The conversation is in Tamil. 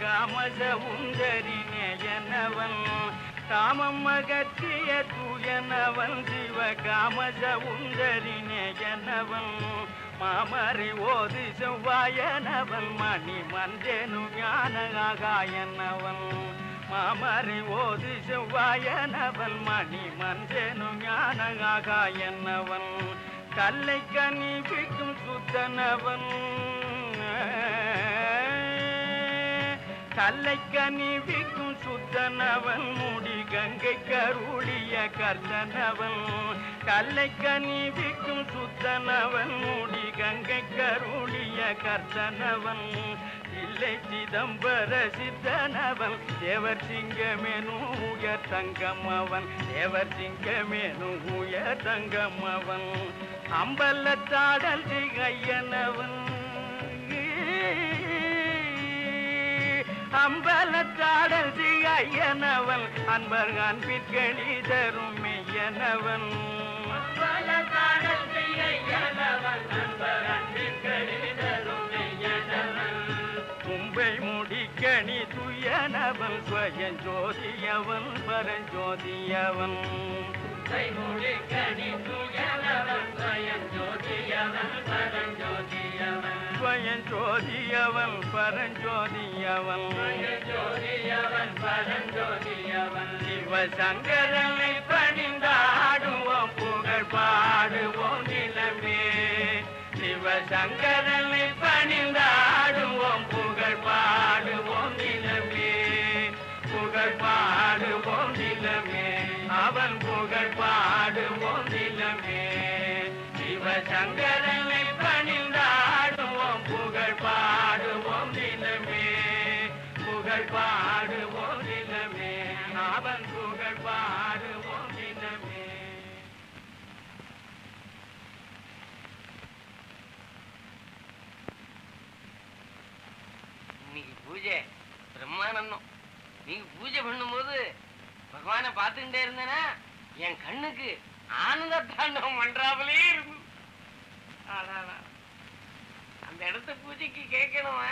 காமச உந்தரி நேயனவன் காமம் அகற்றிய தூயனவன் சிவ காமச உந்தரி நேயனவன் மாமறி ஓது செவ்வாயனவன் மணி மந்தேனு ஞானகாயனவன். மாமறி ஓது செவ்வாயனவன் மணி மந்தேனு ஞானகாயனவன். கல்லை கனிபிக்கும் சுத்தனவன். கல்லை கனிவிக்கும் சுத்தனவன் முடி கங்கை கருளிய கர்த்தனவன். கல்லை கனிவிக்கும் சுத்தனவன் முடி கங்கை கருளிய கர்த்தனவன். இல்லை சிதம்பர சித்தனவன் தேவர் சிங்கமேனும் உயர் தங்கம் அவன். தேவர் சிங்கமேனும் உயர் தங்கம் அவன். அம்பலத்தாடல் திகையனவன் அம்பலத்தாடல் திகையனவன் அன்பர் அன்பிற்கணி தரும் மெய்யனவன் கும்பை முடிக்கணி துயனவன். ஸ்வயம் ஜோதியவன் பரஞ்சோதியவன். முடிக்கணி துயனவன். பரஞ்சோதியவன் ஸ்வயம் ஜோதியவன் பரஞ்சோதியவன் ஜோதியவன். பரஞ்சோதியவன் சிவசங்கரனை பணிந்தாடுவோம் புகழ் பாடுவோம் நிலமே. சிவசங்கரனை பணிந்தாடுவோம் புகழ் பாடுவோம் நிலமே. புகழ் பாடுவோம் நிலமே. அவன் புகழ் பாடுவோம் நிலமே. சிவசங்கர புகழ் பாடுவோம் நிலமே அவன் புகழ் பாடுவோம் நிலமே இன்னைக்கு பூஜை பிரம்மானந்தம். நீங்க பூஜை பண்ணும்போது பகவானை பார்த்துக்கிட்டே என் கண்ணுக்கு ஆனந்த தாண்டவம் பண்றாமலே அந்த இடத்த பூஜைக்கு கேட்கணும்?